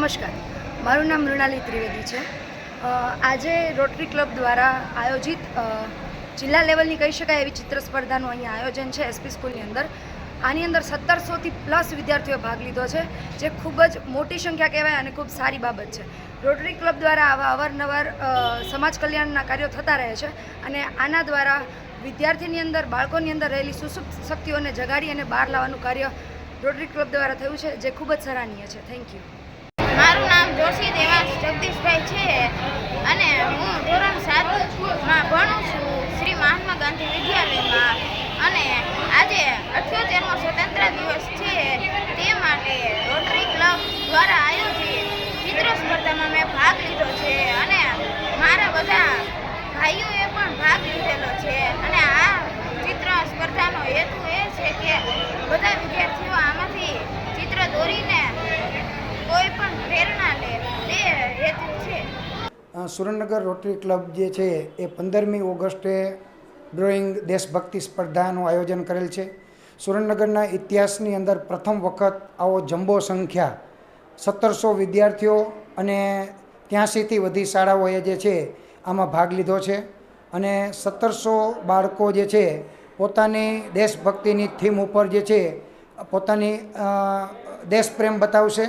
નમસ્કાર. મારું નામ મૃણાલી ત્રિવેદી છે. આજે રોટરી ક્લબ દ્વારા આયોજિત જિલ્લા લેવલની કહી શકાય એવી ચિત્ર સ્પર્ધાનું અહીંયા આયોજન છે એસપી સ્કૂલની અંદર. આની અંદર સત્તરસોથી પ્લસ વિદ્યાર્થીઓએ ભાગ લીધો છે, જે ખૂબ જ મોટી સંખ્યા કહેવાય અને ખૂબ સારી બાબત છે. રોટરી ક્લબ દ્વારા આવા અવારનવાર સમાજ કલ્યાણના કાર્યો થતા રહે છે અને આના દ્વારા વિદ્યાર્થીની અંદર, બાળકોની અંદર રહેલી સુસુપ્ત શક્તિઓને જગાડી અને બહાર લાવવાનું કાર્ય રોટરી ક્લબ દ્વારા થયું છે, જે ખૂબ જ સરાહનીય છે. Thank you. મારું નામ જોશી દેવાંશ જગદીશભાઈ છે અને હું ધોરણ સાતમાં ભણું છું શ્રી મહાત્મા ગાંધી વિદ્યાલયમાં અને આજે અઠ્યોતેરમો સ્વતંત્ર દિવસ છે તે માટે રોટરી ક્લબ દ્વારા આયોજિત ચિત્ર સ્પર્ધામાં મેં ભાગ લીધો છે અને મારા બધા ભાઈઓએ પણ ભાગ લીધેલો છે અને આ ચિત્ર સ્પર્ધાનો હેતુ એ છે કે બધા વિદ્યાર્થીઓ આમાંથી ચિત્ર દોરીને કોઈ પણ પ્રેરણા લે તે હેતુ છે અ, સુરેન્દ્રનગર રોટરી ક્લબ જે છે એ પંદરમી ઓગસ્ટે ડ્રોઈંગ દેશભક્તિ સ્પર્ધાનું આયોજન કરેલ છે. સુરેન્દ્રનગરના ઇતિહાસની અંદર પ્રથમ વખત આવો જમ્બો સંખ્યા સત્તરસો વિદ્યાર્થીઓ અને ત્યાંસીથી વધી શાળાઓએ જે છે આમાં ભાગ લીધો છે. અને સત્તરસો બાળકો જે છે પોતાની દેશભક્તિની થીમ ઉપર જે છે પોતાની દેશપ્રેમ બતાવશે.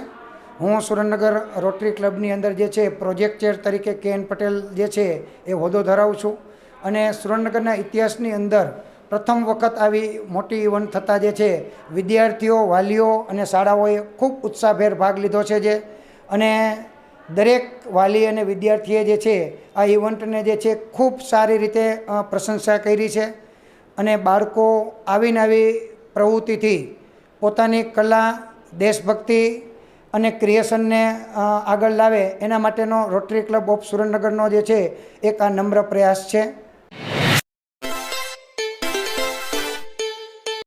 હું સુરેન્દ્રનગર રોટરી ક્લબની અંદર જે છે પ્રોજેક્ટ ચેર તરીકે કે એન પટેલ જે છે એ હોદ્દો ધરાવું છું. અને સુરેન્દ્રનગરના ઇતિહાસની અંદર પ્રથમ વખત આવી મોટી ઇવેન્ટ થતાં જે છે વિદ્યાર્થીઓ, વાલીઓ અને શાળાઓએ ખૂબ ઉત્સાહભેર ભાગ લીધો છે જે. અને દરેક વાલી અને વિદ્યાર્થીએ જે છે આ ઇવેન્ટને જે છે ખૂબ સારી રીતે પ્રશંસા કરી છે. અને બાળકો આવીને આવી પ્રવૃત્તિથી પોતાની કલા, દેશભક્તિ અને ક્રિએશનને આગળ લાવે, એના માટેનો રોટરી ક્લબ ઓફ સુરેન્દ્રનગરનો જે છે, એક આ નમ્ર પ્રયાસ છે.